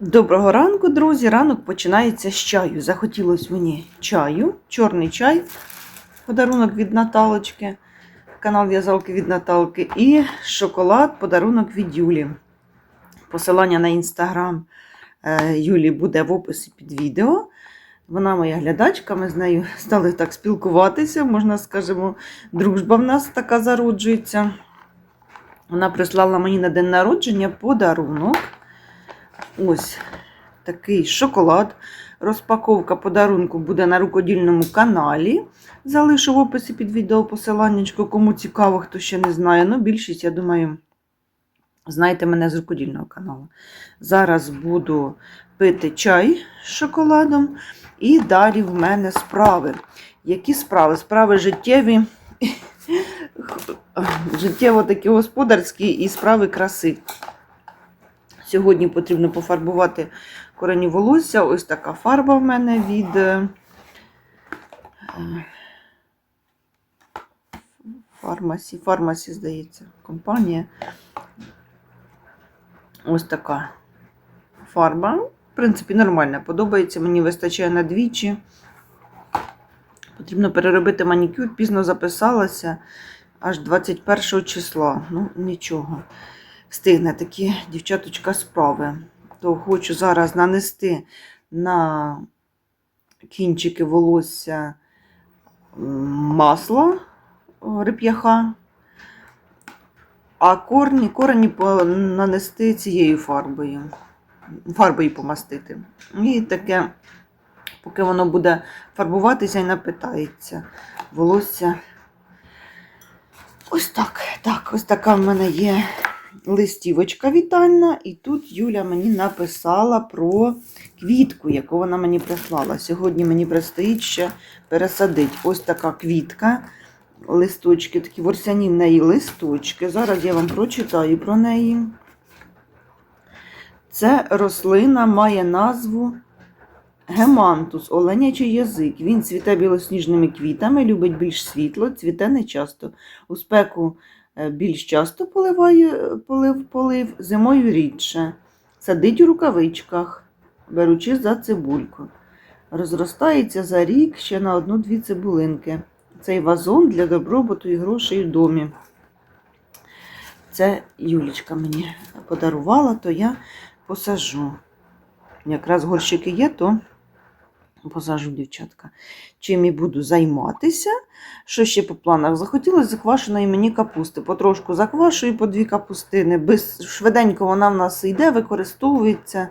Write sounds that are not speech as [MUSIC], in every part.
Доброго ранку, друзі. Ранок починається з чаю. Захотілося мені чаю, чорний чай, подарунок від Наталочки, канал В'язалки від Наталки, і шоколад, подарунок від Юлі. Посилання на інстаграм е, Юлі буде в описі під відео. Вона моя глядачка, ми з нею стали так спілкуватися, можна скажемо, дружба в нас така зароджується. Вона прислала мені на день народження подарунок. Ось такий шоколад. Розпаковка подарунку буде на рукодільному каналі. Залишу в описі під відео посиланнячко, кому цікаво, хто ще не знає. Ну, більшість, я думаю, знаєте мене з рукодільного каналу. Зараз буду пити чай з шоколадом. І далі в мене справи. Які справи? Справи життєві, [LAUGHS] життєво такі господарські і справи краси. Сьогодні потрібно пофарбувати корені волосся. Ось така фарба в мене від е, фармасі, фармасі, здається, компанія. Ось така фарба. В принципі, нормальна. Подобається, мені вистачає на двічі. Потрібно переробити манікюр, пізно записалася аж 21 числа. Ну, нічого встигне такі дівчаточка справи. То хочу зараз нанести на кінчики волосся масло реп'яха, а корні, корені нанести цією фарбою, фарбою помастити. І таке, поки воно буде фарбуватися і напитається волосся. Ось так. Так, ось така в мене є листівочка вітальна, і тут Юля мені написала про квітку, яку вона мені прислала. Сьогодні мені предстоїть ще пересадити ось така квітка. Листочки, такі ворсяні в неї листочки. Зараз я вам прочитаю про неї. Це рослина має назву гемантус, оленячий язик. Він цвіте білосніжними квітами, любить більш світло, цвіте не часто. У спеку більш часто поливає полив, полив, зимою рідше. Садить у рукавичках, беручи за цибульку. Розростається за рік ще на одну-дві цибулинки. Цей вазон для добробуту і грошей в домі. Це Юлічка мені подарувала, то я посажу. Якраз горщики є, то посажу дівчатка. Чим і буду займатися. Що ще по планах? Захотілося заквашеної мені капусти. Потрошку заквашую по дві капустини. Без... Швиденько вона в нас йде, використовується.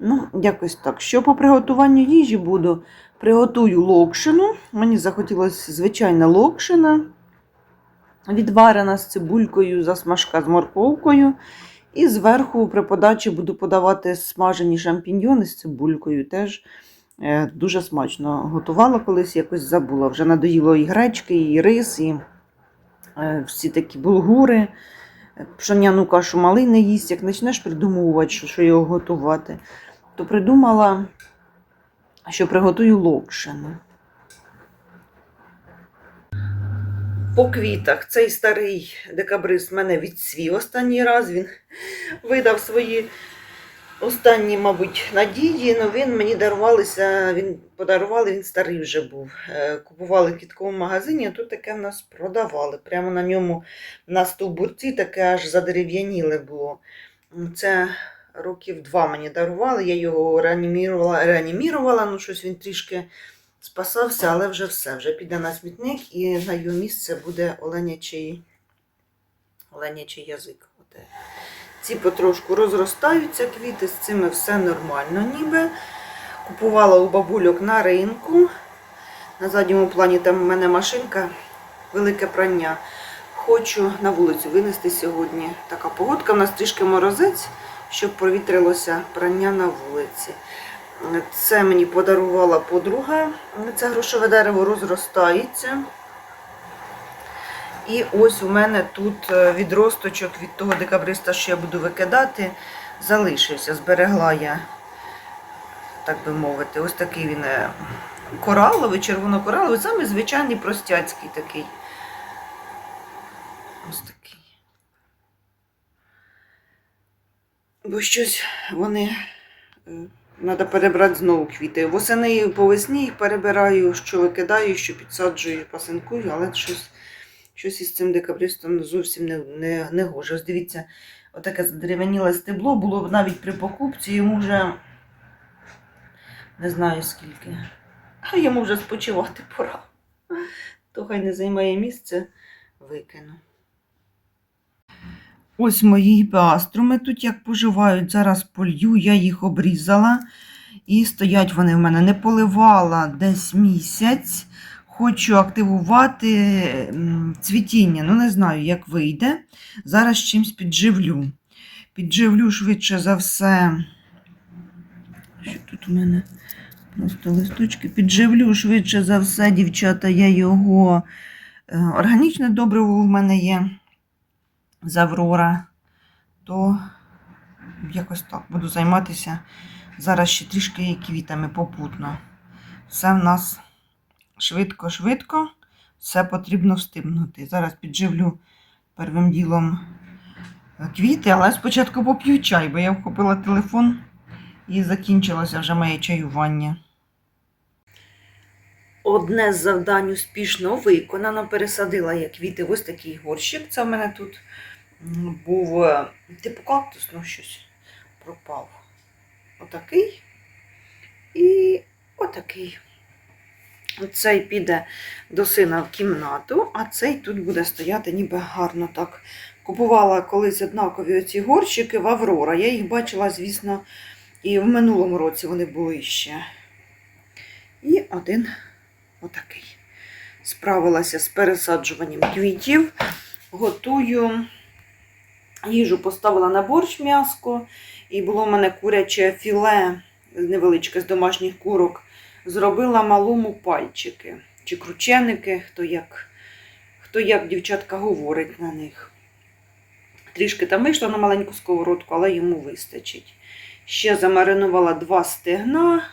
Ну, якось так. Що по приготуванню їжі буду? Приготую локшину. Мені захотілося звичайна локшина. Відварена з цибулькою, засмажка з морковкою. І зверху при подачі буду подавати смажені шампіньйони з цибулькою. Теж Дуже смачно готувала колись, якось забула. Вже надоїло і гречки, і рис, і е, всі такі булгури. Пшоняну кашу малий не їсть, як почнеш придумувати, що його готувати, то придумала, що приготую локшину. По квітах цей старий декабрист мене відсвів останній раз. Він видав свої Останні, мабуть, надії, але він мені дарувалися, він подарували, він старий вже був. Е, купували в кітковому магазині, а тут таке в нас продавали. Прямо на ньому на стовбурці таке аж задерев'яніле було. Це років два мені дарували, я його реанімірувала, реанімірувала, ну щось він трішки спасався, але вже все, вже піде на смітник і на його місце буде оленячий, оленячий язик. Ці потрошку розростаються квіти, з цими все нормально ніби. Купувала у бабульок на ринку. На задньому плані там в мене машинка, велике прання. Хочу на вулицю винести сьогодні. Така погодка, у нас трішки морозець, щоб провітрилося прання на вулиці. Це мені подарувала подруга. Це грошове дерево розростається. І ось у мене тут е, відросточок від того декабриста, що я буду викидати, залишився. Зберегла я, так би мовити, ось такий він е, кораловий, червоно-кораловий, саме звичайний простяцький такий. Ось такий. Бо щось вони Треба перебрати знову квіти. Восени по весні їх перебираю, що викидаю, що підсаджую, пасинкую, але щось, щось із цим декабристом зовсім не, не, не гоже. Ось дивіться, отаке задерев'яніле стебло було навіть при покупці, йому вже не знаю скільки. А йому вже спочивати пора. То хай не займає місце, викину. Ось мої гіпеаструми тут як поживають. Зараз полью, я їх обрізала. І стоять вони в мене. Не поливала десь місяць. Хочу активувати цвітіння. Ну, не знаю, як вийде. Зараз чимсь підживлю. Підживлю швидше за все. Що тут у мене? Просто листочки. Підживлю швидше за все, дівчата, я його. е, Органічне добриво в мене є з Аврора, то якось так буду займатися зараз ще трішки квітами попутно. Все в нас швидко-швидко, все потрібно встигнути. Зараз підживлю первим ділом е, квіти, але спочатку поп'ю чай, бо я вхопила телефон і закінчилося вже моє чаювання. Одне з завдань успішно виконано. Пересадила я квіти в ось такий горщик. Це в мене тут був е, типу кактус, ну щось пропав. Отакий і отакий. Цей піде до сина в кімнату, а цей тут буде стояти ніби гарно так. Купувала колись однакові оці горщики в Аврора. Я їх бачила, звісно, і в минулому році вони були ще. І один отакий. Справилася з пересаджуванням квітів. Готую їжу, поставила на борщ м'яско. І було в мене куряче філе невеличке з домашніх курок. Зробила малому пальчики чи крученики, хто як, хто як дівчатка говорить на них. Трішки там вийшло на маленьку сковородку, але йому вистачить. Ще замаринувала два стегна,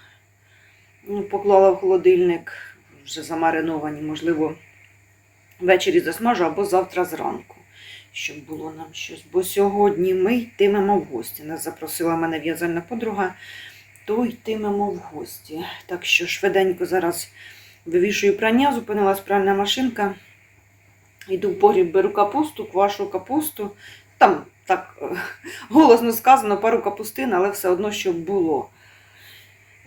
ну, поклала в холодильник, вже замариновані, можливо, ввечері засмажу або завтра зранку, щоб було нам щось. Бо сьогодні ми йтимемо в гості. Нас запросила мене в'язальна подруга, то йтимемо в гості. Так що швиденько зараз вивішую прання, зупинилась пральна машинка. Йду в погріб, беру капусту, квашу капусту. Там так е, голосно сказано, пару капустин, але все одно, щоб було.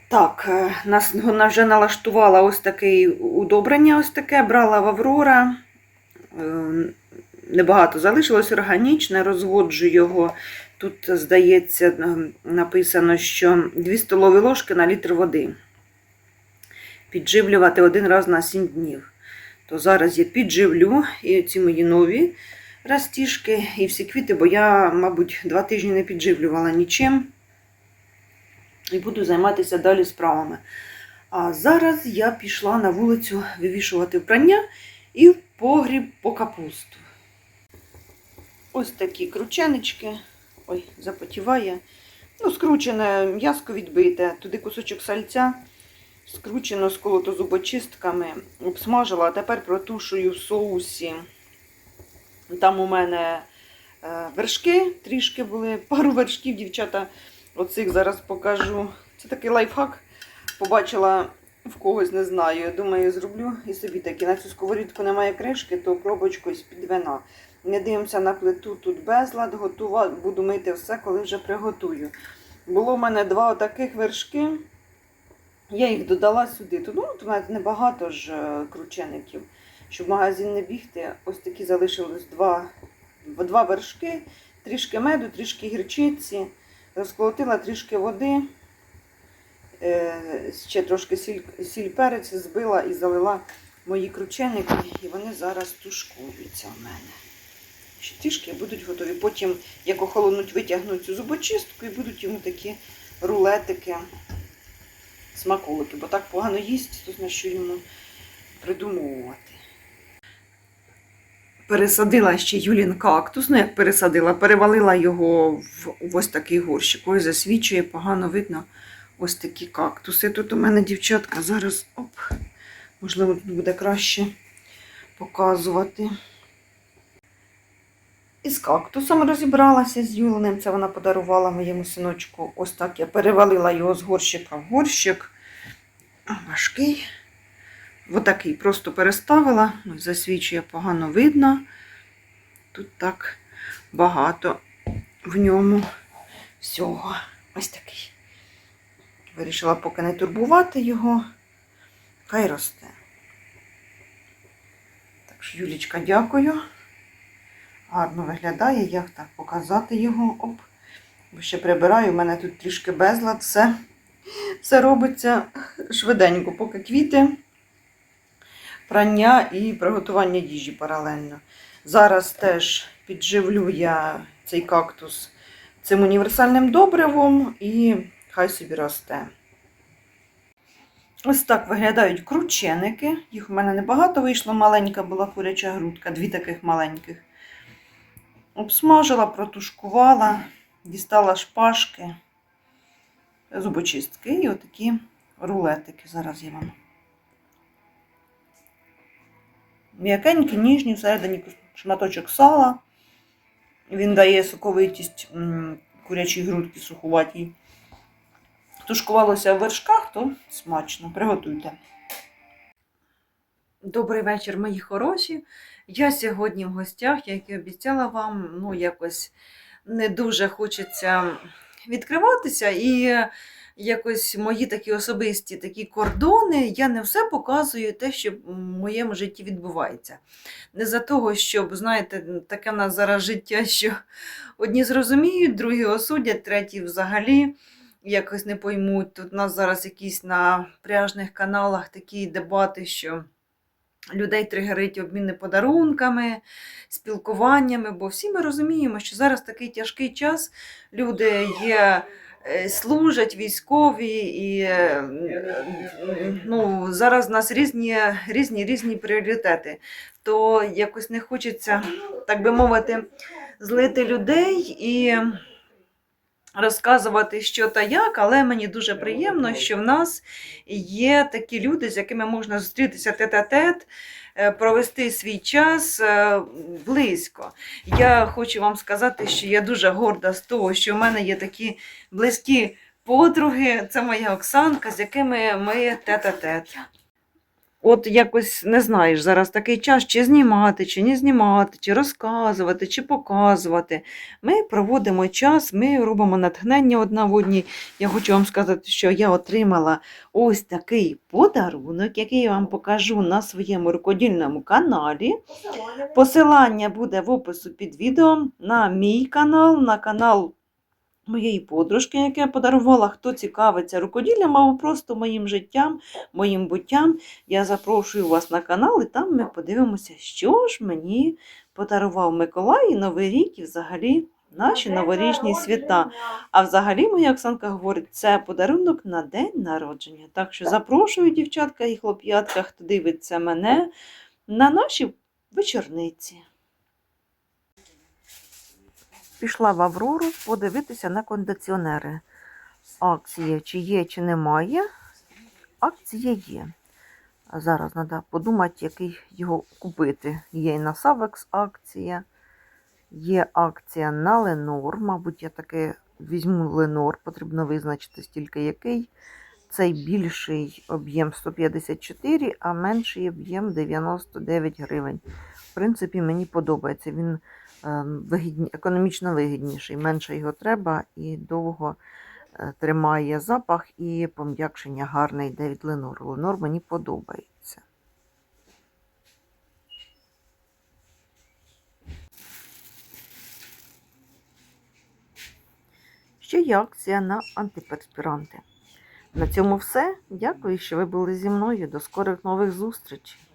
Так, е, нас вона вже налаштувала ось таке удобрення, ось таке, брала в Аврора. Е, Небагато залишилось органічне, розводжу його. Тут, здається, написано, що 2 столові ложки на літр води. Підживлювати один раз на 7 днів. То зараз я підживлю і ці мої нові растіжки і всі квіти, бо я, мабуть, два тижні не підживлювала нічим. І буду займатися далі справами. А зараз я пішла на вулицю вивішувати вбрання і в погріб по капусту. Ось такі крученички. Ой, запотіває. Ну, скручене м'яско відбите, туди кусочок сальця, скручено сколото зубочистками, обсмажила, а тепер протушую в соусі. Там у мене е, вершки трішки були, пару вершків, дівчата, оцих зараз покажу. Це такий лайфхак. Побачила в когось, не знаю. Думаю, зроблю і собі такі. На цю сковорідку немає кришки, то пробочку з-під вина. Не дивимося на плиту, тут безлад, готува, буду мити все, коли вже приготую. Було в мене два отаких вершки. Я їх додала сюди. Тут, ну, тут навіть небагато ж е, кручеників. Щоб в магазин не бігти, ось такі залишились два, два вершки, трішки меду, трішки гірчиці. Розколотила трішки води, е, ще трошки сіль, сіль перець збила і залила мої крученики, і вони зараз тушкуються в мене. Ще трішки будуть готові. Потім, як охолонуть, витягну цю зубочистку і будуть йому такі рулетики, смаколики, бо так погано їсть, то на що йому придумовувати. Пересадила ще Юлін кактус, ну як пересадила, перевалила його в ось такий горщик. Ось засвічує, погано видно ось такі кактуси. Тут у мене дівчатка зараз, оп, можливо, тут буде краще показувати. Із кактусом розібралася з Юленим. Це вона подарувала моєму синочку. Ось так я перевалила його з горщика в горщик. Важкий. Отакий просто переставила. Засвічує погано видно. Тут так багато в ньому всього. Ось такий. Вирішила поки не турбувати його. Хай росте. Так що, Юлічка, дякую. Гарно виглядає, як так показати його. Оп. Бо ще прибираю, у мене тут трішки безлад, все, все робиться швиденько, поки квіти, прання і приготування їжі паралельно. Зараз теж підживлю я цей кактус цим універсальним добривом і хай собі росте. Ось так виглядають крученики. Їх у мене небагато вийшло, маленька була куряча грудка, дві таких маленьких. Обсмажила, протушкувала, дістала шпажки, зубочистки і отакі рулетики. Зараз я вам. М'якенькі, ніжні, всередині шматочок сала. Він дає соковитість курячій грудки суховатій. Тушкувалося в вершках, то смачно. Приготуйте. Добрий вечір, мої хороші. Я сьогодні в гостях, як і обіцяла вам, ну якось не дуже хочеться відкриватися. І якось мої такі особисті такі кордони, я не все показую те, що в моєму житті відбувається. Не за того, щоб, знаєте, таке в нас зараз життя, що одні зрозуміють, другі осудять, треті взагалі якось не поймуть. Тут у нас зараз якісь на пряжних каналах такі дебати, що людей тригерить обміни подарунками, спілкуваннями, бо всі ми розуміємо, що зараз такий тяжкий час, люди є. е, Служать військові, і е, ну, зараз у нас різні, різні, різні пріоритети. То якось не хочеться, так би мовити, злити людей і розказувати, що та як, але мені дуже приємно, що в нас є такі люди, з якими можна зустрітися тет-а-тет, е, провести свій час е, близько. Я хочу вам сказати, що я дуже горда з того, що в мене є такі близькі подруги. Це моя Оксанка, з якими ми тет-а-тет. От якось не знаєш зараз такий час, чи знімати, чи не знімати, чи розказувати, чи показувати. Ми проводимо час, ми робимо натхнення одна в одній. Я хочу вам сказати, що я отримала ось такий подарунок, який я вам покажу на своєму рукодільному каналі. Посилання буде в опису під відео на мій канал, на канал моєї подружки, яке я подарувала. Хто цікавиться рукоділлям або просто моїм життям, моїм буттям, я запрошую вас на канал, і там ми подивимося, що ж мені подарував Миколай і Новий рік, і взагалі наші новорічні свята. А взагалі, моя Оксанка говорить, це подарунок на день народження. Так що запрошую, дівчатка і хлоп'ятка, хто дивиться мене на наші вечорниці. Пішла в Аврору подивитися на кондиціонери. Акції чи є, чи немає. Акція є. Зараз треба подумати, який його купити. Є і на Savex акція, є акція на Ленор. Мабуть, я таки візьму Ленор, потрібно визначити стільки який. Цей більший об'єм 154, а менший об'єм 99 гривень. В принципі, мені подобається. Він вигідні, економічно вигідніший. Менше його треба і довго е, тримає запах і пом'якшення гарне йде від Ленор. Ленор мені подобається. Ще є акція на антиперспіранти. На цьому все. Дякую, що ви були зі мною. До скорих нових зустрічей.